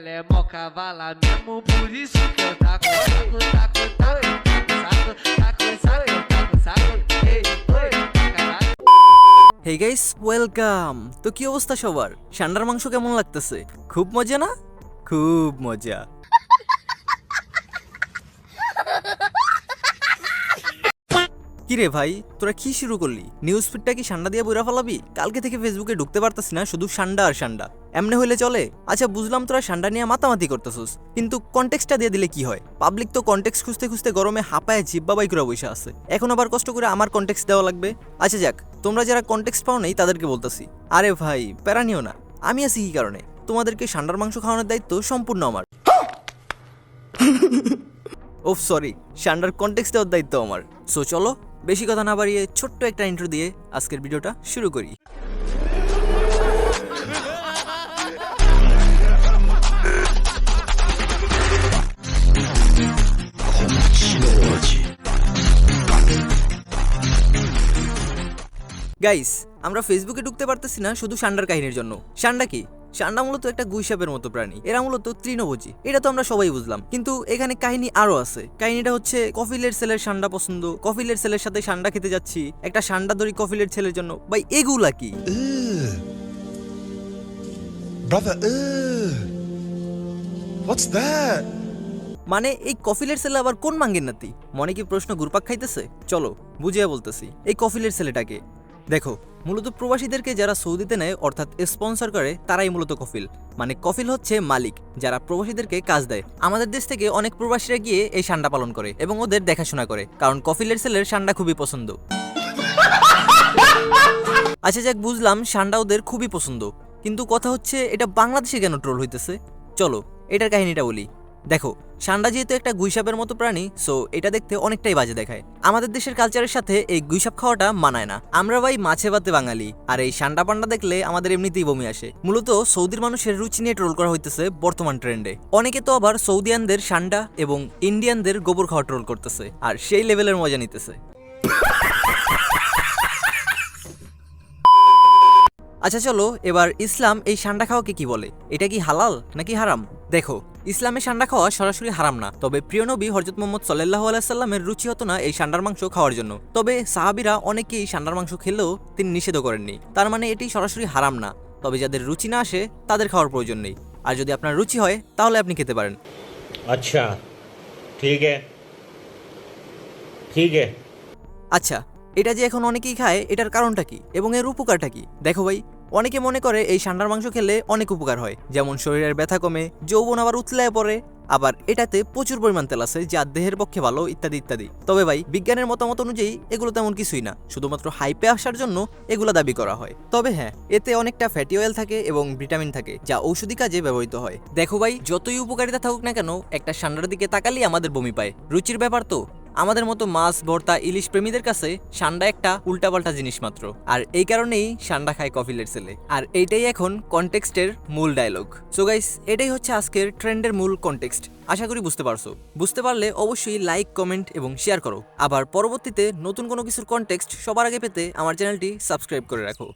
ela é mó cavala mesmo, por isso que eu taco, taco, taco, taco, saco, saco, taco, saco, ei, oi. Hey guys welcome তো কি অবস্থা সবার সান্ডার মাংস কেমন লাগতেছে খুব মজা না খুব মজা কিরে ভাই তোরা কি শুরু করলি নিউজ ফিডটা কি সান্ডা দিয়ে বইরা ফেলাবি কালকে থেকে ফেসবুকে ঢুকতে পারতাছি না শুধু সান্ডা আর সান্ডা এমনি হইলে চলে? আচ্ছা বুঝলাম তোরা সান্ডা নিয়ে মাতামাতি করতেছিস। কিন্তু কন্টেক্সটা দিয়ে দিলে কি হয়? পাবলিক তো কন্টেক্স খুঁজতে খুঁজতে গরমে হাঁপায় জিব্বা বাই করে বসে আছে। এখন আবার কষ্ট করে আমার কন্টেক্স দেওয়া লাগবে? আচ্ছা যাক, তোমরা যারা কন্টেক্স পাও নেই, তাদেরকে বলতেছি। আরে ভাই, প্যারা নিও না। আমি আছি কি কারণে? তোমাদেরকে সান্ডার মাংস খাওয়ানোর দায়িত্ব সম্পূর্ণ আমার। ও সরি সান্ডার কন্টেক্স দেওয়ার দায়িত্ব আমার। সো চলো, বেশি কথা না বাড়িয়ে ছোট্ট একটা ইন্ট্রো দিয়ে আজকের ভিডিওটা শুরু করি। গাইস আমরা ফেসবুকে ঢুকতে পারতেছি না শুধু সান্ডার কাহিনীর জন্য। সান্ডা কি? সান্ডা মূলত একটা গুইসাপের মতো প্রাণী। এরা মূলত তৃণভোজী। এটা তো আমরা সবাই বুঝলাম। কিন্তু এখানে কাহিনী আরও আছে। কাহিনীটা হচ্ছে কফিলের ছেলের সান্ডা পছন্দ। কফিলের ছেলের সাথে সান্ডা খেতে যাচ্ছি। একটা সান্ডা দড়ি কফিলের ছেলের জন্য। ভাই এগুলা কি? Brother, ugh. What's that? মানে এই কফিলের ছেলে আবার কোন মাঙ্গের নাতি? মনে কি প্রশ্ন ঘুরপাক খাইতেছে? চলো বুঝিয়া বলতেছি। এই কফিলের ছেলেটাকে দেখো, মূলত প্রবাসীদেরকে যারা সৌদিতে নেয়, অর্থাৎ স্পন্সর করে, তারাই মূলত কফিল। মানে কফিল হচ্ছে মালিক, যারা প্রবাসীদেরকে কাজ দেয়। আমাদের দেশ থেকে অনেক প্রবাসীরা গিয়ে এই সান্ডা পালন করে এবং ওদের দেখাশোনা করে, কারণ কফিলের ছেলের সান্ডা খুবই পছন্দ। আচ্ছা যাক, বুঝলাম, সান্ডা ওদের খুবই পছন্দ। কিন্তু কথা হচ্ছে, এটা বাংলাদেশে কেন ট্রোল হইতেছে? চলো, এটার কাহিনীটা বলি। দেখো, সান্ডা যেহেতু একটা গুইসাপের মতো প্রাণী সো এটা দেখতে অনেকটাই বাজে দেখায়। আমাদের দেশের কালচারের সাথে এই গুইসাপ খাওয়াটা মানায় না। আমরা ভাই মাছে ভাতে বাঙালি, আর এই সান্ডা পান্ডা দেখলে আমাদের এমনিতেই বমি আসে। মূলত সৌদির মানুষের রুচি নিয়ে ট্রোল করা হইতেছে বর্তমান ট্রেন্ডে অনেকে তো আবার সৌদিয়ানদের সান্ডা এবং ইন্ডিয়ানদের গোবর খাওয়া ট্রোল করতেছে, আর সেই লেভেলের মজা নিতেছে। আচ্ছা চলো এবার ইসলাম এই সান্ডা খাওয়াকে কি বলে? এটা কি হালাল নাকি হারাম? দেখো ইসলামে সান্ডা খাওয়া সরাসরি হারাম না। তবে প্রিয় নবী হরজত মোহাম্মদ সাল্লাহ আলাইসাল্লামের রুচি হতো না এই সান্ডার মাংস খাওয়ার জন্য। তবে সাহাবিরা অনেকেই সান্ডার মাংস খেলেও তিনি নিষেধ করেননি। তার মানে এটি সরাসরি হারাম না। তবে যাদের রুচি না আসে তাদের খাওয়ার প্রয়োজন নেই। আর যদি আপনার রুচি হয় তাহলে আপনি খেতে পারেন। আচ্ছা ঠিক ঠিক আচ্ছা এটা যে এখন অনেকেই খায়, এটার কারণটা কি? এবং এর উপকারটা কি? দেখো ভাই, অনেকে মনে করে এই সান্ডার মাংস খেলে অনেক উপকার হয়। যেমন শরীরের ব্যথা কমে, যৌবন আবার উতলায় পড়ে, আবার এটাতে প্রচুর পরিমাণ তেল আছে যা দেহের পক্ষে ভালো, ইত্যাদি ইত্যাদি। তবে ভাই, বিজ্ঞানের মতামত অনুযায়ী এগুলো তেমন কিছুই না, শুধুমাত্র হাইপে আসার জন্য এগুলো দাবি করা হয়। তবে হ্যাঁ এতে অনেকটা ফ্যাটি অয়েল থাকে এবং ভিটামিন থাকে, যা ঔষধি কাজে ব্যবহৃত হয়। দেখো ভাই, যতই উপকারিতা থাকুক না কেন, একটা সান্ডার দিকে তাকালেই আমাদের বমি পায়। রুচির ব্যাপার তো। আমাদের মতো মাছ, ভর্তা, ইলিশ প্রেমীদের কাছে সান্ডা একটা উল্টাপাল্টা জিনিস মাত্র। আর এই কারণেই সান্ডা খায় কফিলের ছেলে। আর এইটাই এখন কনটেক্সটের মূল ডায়লগ সো গাইস এটাই হচ্ছে আজকের ট্রেন্ডের মূল কনটেক্সট আশা করি বুঝতে পারছ। বুঝতে পারলে অবশ্যই লাইক কমেন্ট এবং শেয়ার করো। আবার পরবর্তীতে নতুন কোনো কিছুর কনটেক্সট সবার আগে পেতে আমার চ্যানেলটি সাবস্ক্রাইব করে রাখো।